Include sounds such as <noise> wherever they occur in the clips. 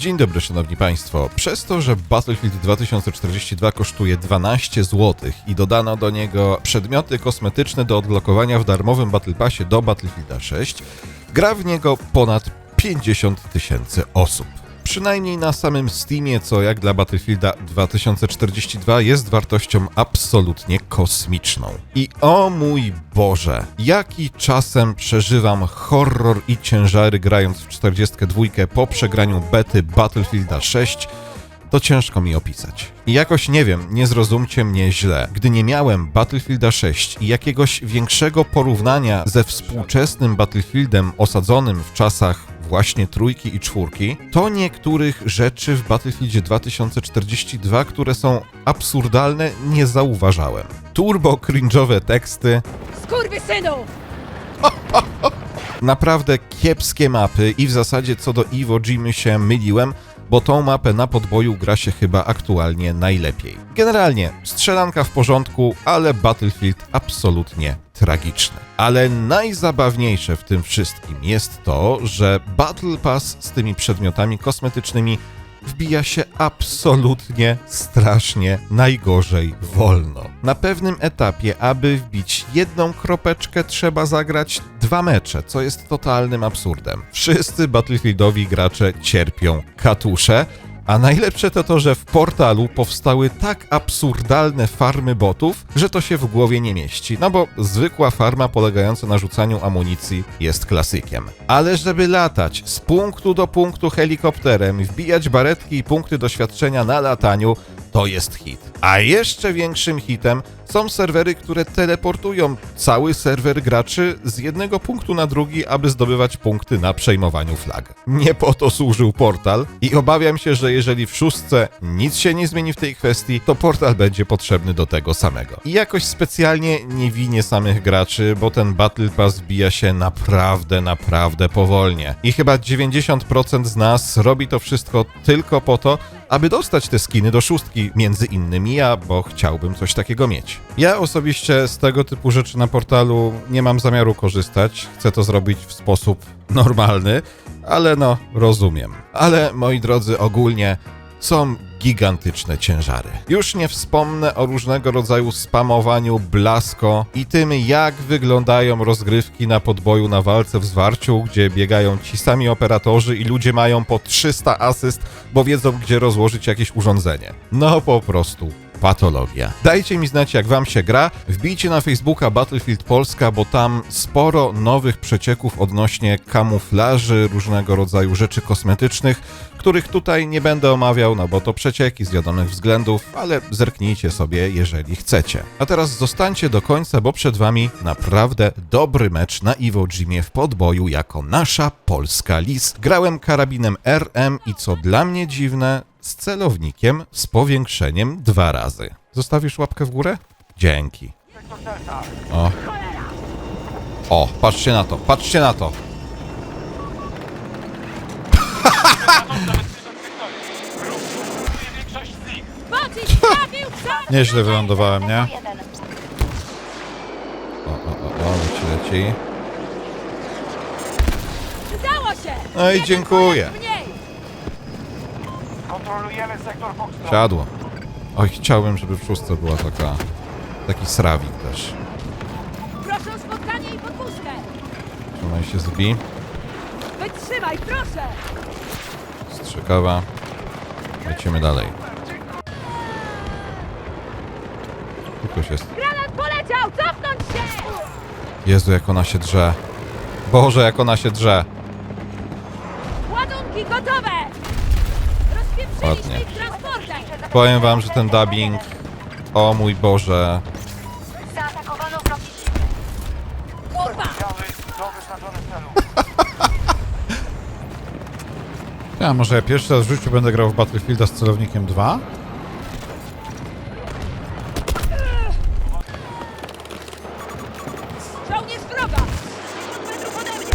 Dzień dobry, szanowni państwo. Przez to, że Battlefield 2042 kosztuje 12 zł i dodano do niego przedmioty kosmetyczne do odblokowania w darmowym Battle Passie do Battlefielda 6, gra w niego ponad 50 tysięcy osób. Przynajmniej na samym Steamie, co jak dla Battlefielda 2042 jest wartością absolutnie kosmiczną. I o mój Boże, jaki czasem przeżywam horror i ciężary grając w 42 po przegraniu bety Battlefielda 6, to ciężko mi opisać. I jakoś nie wiem, nie zrozumcie mnie źle. Gdy nie miałem Battlefielda 6 i jakiegoś większego porównania ze współczesnym Battlefieldem osadzonym w czasach właśnie trójki i czwórki, to niektórych rzeczy w Battlefieldzie 2042, które są absurdalne, nie zauważałem. Turbo cringe'owe teksty, Skurwysynu! <laughs> naprawdę kiepskie mapy i w zasadzie co do Iwo Jimy się myliłem, bo tą mapę na podboju gra się chyba aktualnie najlepiej. Generalnie strzelanka w porządku, ale Battlefield absolutnie tragiczny. Ale najzabawniejsze w tym wszystkim jest to, że Battle Pass z tymi przedmiotami kosmetycznymi wbija się absolutnie strasznie najgorzej wolno. Na pewnym etapie, aby wbić jedną kropeczkę, trzeba zagrać dwa mecze, co jest totalnym absurdem. Wszyscy Battlefieldowi gracze cierpią katusze, a najlepsze to to, że w portalu powstały tak absurdalne farmy botów, że to się w głowie nie mieści. No bo zwykła farma polegająca na rzucaniu amunicji jest klasykiem. Ale żeby latać z punktu do punktu helikopterem, wbijać baretki i punkty doświadczenia na lataniu, to jest hit. A jeszcze większym hitem są serwery, które teleportują cały serwer graczy z jednego punktu na drugi, aby zdobywać punkty na przejmowaniu flag. Nie po to służył portal i obawiam się, że jeżeli w szóstce nic się nie zmieni w tej kwestii, to portal będzie potrzebny do tego samego. I jakoś specjalnie nie winię samych graczy, bo ten Battle Pass wbija się naprawdę, naprawdę powolnie. I chyba 90% z nas robi to wszystko tylko po to, aby dostać te skiny do szóstki, między innymi ja, bo chciałbym coś takiego mieć. Ja osobiście z tego typu rzeczy na portalu nie mam zamiaru korzystać, chcę to zrobić w sposób normalny, ale no, rozumiem. Ale moi drodzy, ogólnie są gigantyczne ciężary. Już nie wspomnę o różnego rodzaju spamowaniu blasko i tym, jak wyglądają rozgrywki na podboju na walce w zwarciu, gdzie biegają ci sami operatorzy i ludzie mają po 300 asyst, bo wiedzą, gdzie rozłożyć jakieś urządzenie. No po prostu patologia. Dajcie mi znać, jak wam się gra. Wbijcie na Facebooka Battlefield Polska, bo tam sporo nowych przecieków odnośnie kamuflaży, różnego rodzaju rzeczy kosmetycznych, których tutaj nie będę omawiał, no bo to przecieki z wiadomych względów, ale zerknijcie sobie, jeżeli chcecie. A teraz zostańcie do końca, bo przed wami naprawdę dobry mecz na Iwo Jimie w podboju jako nasza polska lis. Grałem karabinem RM i co dla mnie dziwne, z celownikiem z powiększeniem dwa razy. Zostawisz łapkę w górę? Dzięki. O. O, patrzcie na to, patrzcie na to. <laughs> Nieźle wylądowałem, nie? O, o, o, o, leci, leci. No i dziękuję. Kontrolujemy sektor Foxtrot. Siadło. Oj, chciałbym, żeby w szóstce była taka... Taki srawik też. Proszę o spotkanie i podwózkę! Trzymaj się zbi. Wytrzymaj, proszę! Strzykawa. Lecimy dalej. Tu ktoś jest. Granat poleciał! Cofnąć się! Jezu, jak ona się drze. Boże, jak ona się drze. Ładunki gotowe! Rozpieprzyliśmy Ładnie. ich transportem! Powiem wam, że ten dubbing... O mój Boże. <laughs> Ja, może ja pierwszy raz w życiu będę grał w Battlefielda z celownikiem 2? Żołnierz wroga! 50 metrów ode mnie!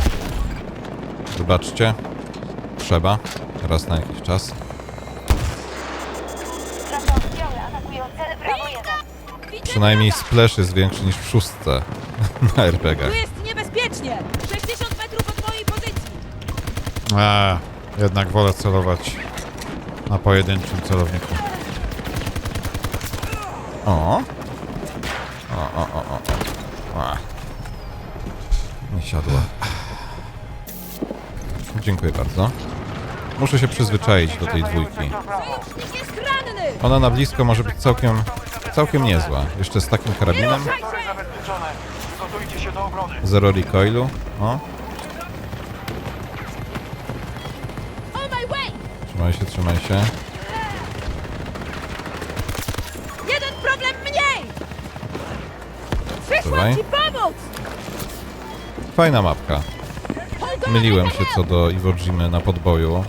Wybaczcie. Trzeba. Raz na jakiś czas. Przynajmniej splash jest większy niż w szóstce <laughs> na RPGach. Tu jest niebezpiecznie! 60 metrów od mojej pozycji! Eee, Jednak wolę celować na pojedynczym celowniku. O. O, o, o, o. o. A. Nie siadła. Dziękuję bardzo. Muszę się przyzwyczaić do tej dwójki. Ona na blisko może być całkiem, całkiem niezła. Jeszcze z takim karabinem. Zero recoilu. O, trzymaj się, trzymaj się. Jeden problem mniej! Przyszłam ci pomóc! Fajna mapka. Myliłem się co do Iwo Jimy na podboju.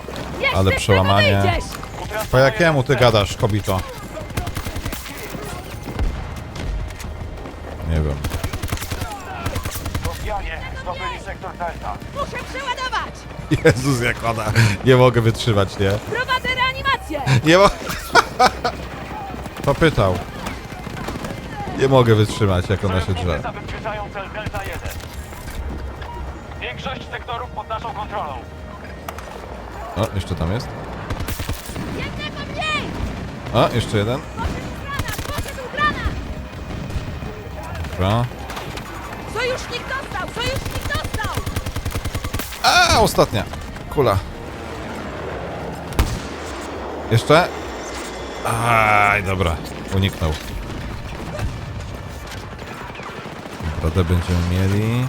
Ale przełamanie-. Po jakiemu ty gadasz, kobito? Nie wiem. Rosjanie zdobyli sektor Delta. Muszę przeładować! Jezus, jak ona. Nie mogę wytrzymać, nie? Prowadzę reanimację! Nie, mo- <laughs> To pytał. nie mogę wytrzymać, jak ona się drze. zabezpieczają cel Delta 1. Większość sektorów pod naszą kontrolą. O, jeszcze tam jest. O, jeszcze jeden. Dobra. Sojusznik dostał! Sojusznik dostał! A, ostatnia. Kula. Jeszcze? Aj, dobra. Uniknął. Naprawdę będziemy mieli.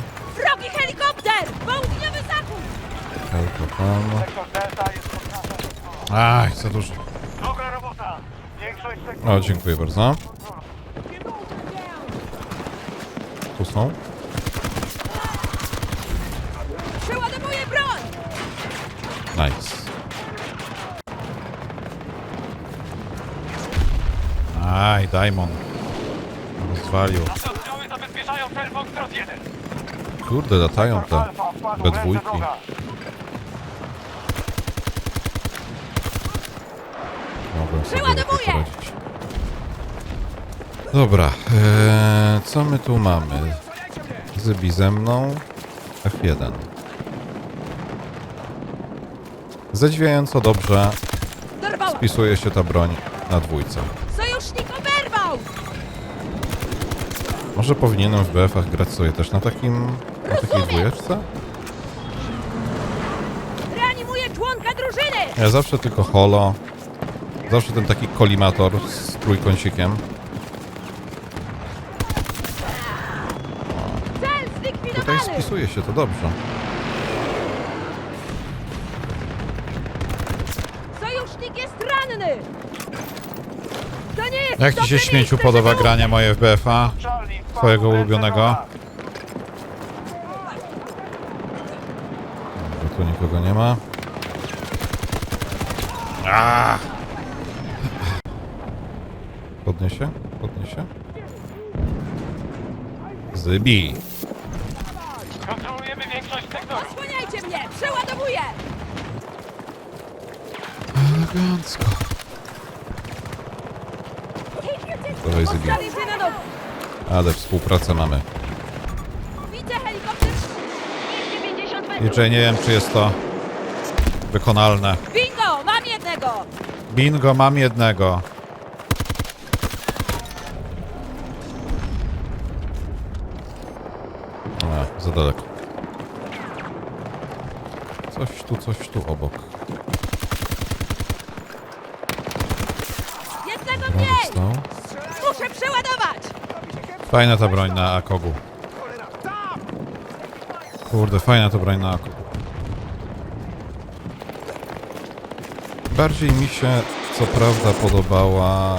Helkopam. Sektor Delta jest pod naszą kontrolą. Aj, za dużo. Dobra robota. Większość sektorów... O, dziękuję bardzo. Tu są. Przeładowuję broń! Nice. Aj, Diamond. Rozwalił. Nasze oddziały zabezpieczają cel Foxtrot 1. Kurde, latają te Alfa wpadł w ręce dwójki. wroga. Mogłem sobie poradzić. Dobra, eee, co my tu mamy? Zybi ze mną. F1. Zadziwiająco dobrze wpisuje się ta broń na dwójce. Sojusznik oberwał! Może powinienem w BF-ach grać sobie też na takim, na takiej dwójeczce? Reanimuję członka drużyny! Ja zawsze tylko holo. Zawsze ten taki kolimator z trójkącikiem. Tutaj spisuje się to dobrze. Sojusznik jest ranny! To nie jest Jak ci się śmieciu miejsce, podoba żeby granie moje w BFA? Charlie Twojego ulubionego? Bo tu nikogo nie ma. A, Podniesie? Podniesie? Zybi! Kontrolujemy większość sektorów. Osłaniajcie mnie! Przeładowuję! Elegancko. Dawaj Zybi. Postawię się na nogi! Ale współpracę mamy. Widzę helikopter! 250 metrów. DJ nie wiem, czy jest to wykonalne. Bingo! Mam jednego! Bingo, mam jednego. Za daleko. Coś tu, coś tu obok. Jednego mniej! dostał. Muszę przeładować! Fajna ta broń na Akogu. Kurde, fajna ta broń na Akogu. Bardziej mi się co prawda podobała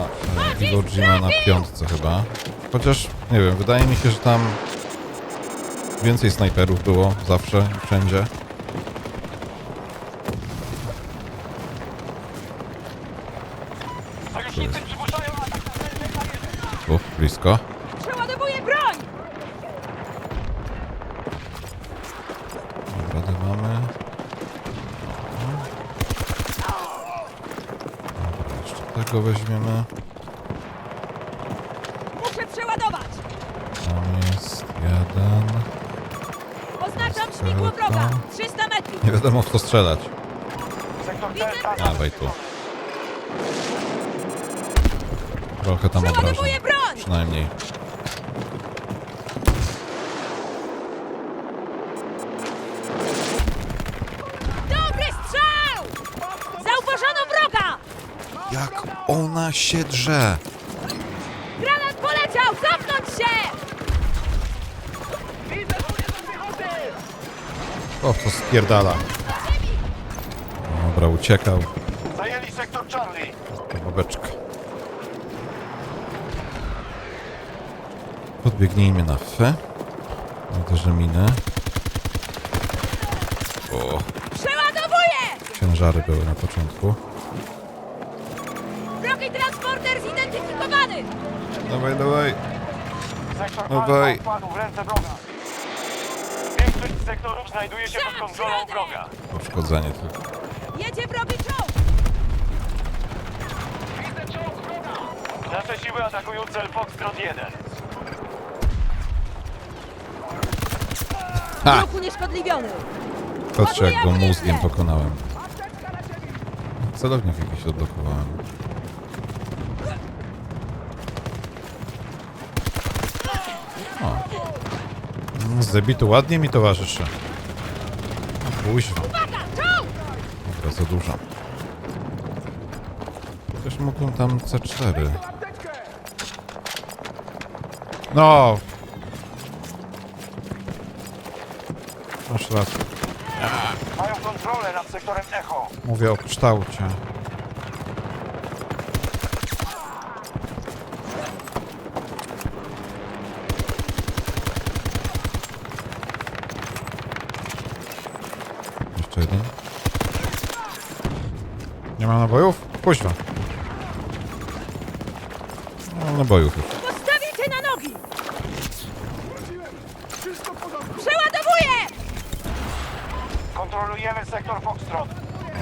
e, Iwo Jima na piątce chyba. Chociaż, nie wiem, wydaje mi się, że tam więcej snajperów było zawsze wszędzie. Sojusznicy przymuszają atak na cel Delta 1. U, blisko. Przeładowuję broń! Dobra, to mamy. Dobra, jeszcze tego weźmiemy. Śmigło wroga! 300 metrów! Nie wiadomo w co strzelać. Sektor Delta. Dawaj tu. Trochę tam obrażeń. Przeładowuję broń! Przynajmniej. Dobry strzał! Zauważono wroga! Jak ona się drze! Granat poleciał! Zamknąć się! O, co spierdala. Dobra, uciekał. Zajęli sektor Charlie. To babeczka. Podbiegnijmy na F. Uderzę minę. O, Przeładowuję! ciężary były na początku. Wrogi transporter zidentyfikowany! Dawaj, dawaj. Sektor Dawaj. Alfa wpadł w ręce wroga. Sektorów znajduje się pod kontrolą wroga. Uszkodzenie tylko. Jedzie wrogi czołg! Nasze siły atakują cel Foxtrot 1. Ha! Wróg unieszkodliwiony! Patrzcie, jak go mózgiem pokonałem. Celownik jakiś odblokowałem. Mm, Z debitu ładnie mi towarzyszy. Kuźwa. Dobra, za dużo. Też mógłbym tam C4. No. Masz rację. Mają kontrolę nad sektorem Echo. Mówię o kształcie. Jeszcze jeden. Nie ma nabojów? Kuźwa. No, nabojów już. Postawię cię na nogi! Przeładowuję! Kontrolujemy sektor Foxtrot.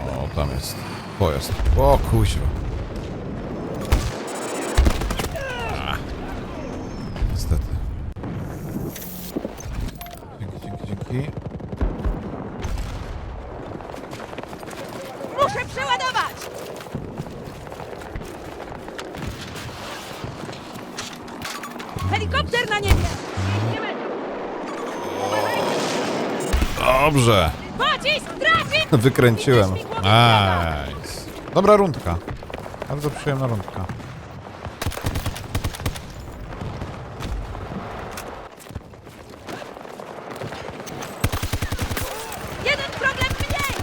O, tam jest pojazd. O, kuźwa. Wykręciłem. Nice. Dobra rundka. Bardzo przyjemna rundka. Jeden problem mniej!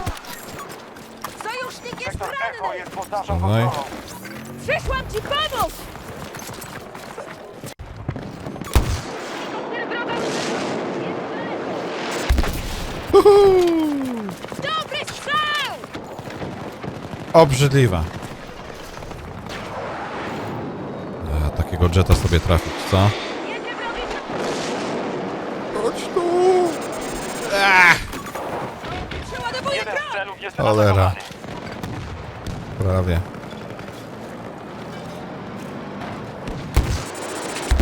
Sojusznik jest Sektor Echo ranny! jest pod naszą No i- kontrolą. Przyszłam ci pomóc! Strzał! Obrzydliwa. A, takiego jetta sobie trafić, co? Chodź tu. Przeładowuję Jeden z broń! celów jest Cholera. atakowany. Prawie.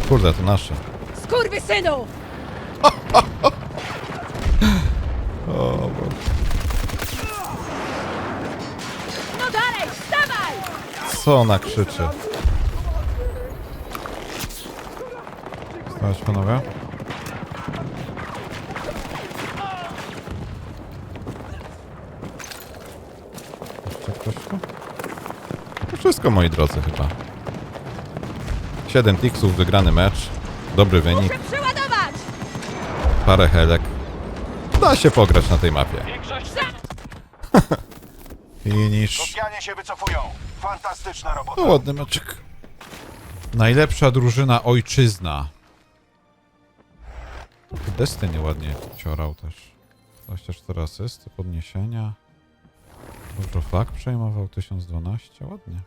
Kurde, to nasze. Skurwysynu! O, Boże. No dalej, wstawaj! Co ona krzyczy? Stać panowie. Jeszcze ktoś tu? To wszystko, moi drodzy, chyba. 7 tiksów, wygrany mecz. Dobry wynik, Muszę przeładować! parę helek. Da się pograć na tej mapie. Większość <laughs> Finish. Rosjanie się wycofują. Fantastyczna robota. No, ładny meczek. Najlepsza drużyna ojczyzna. Destiny ładnie ciorał też. 24 asysty, podniesienia. Dużo flag przejmował, 1012, ładnie.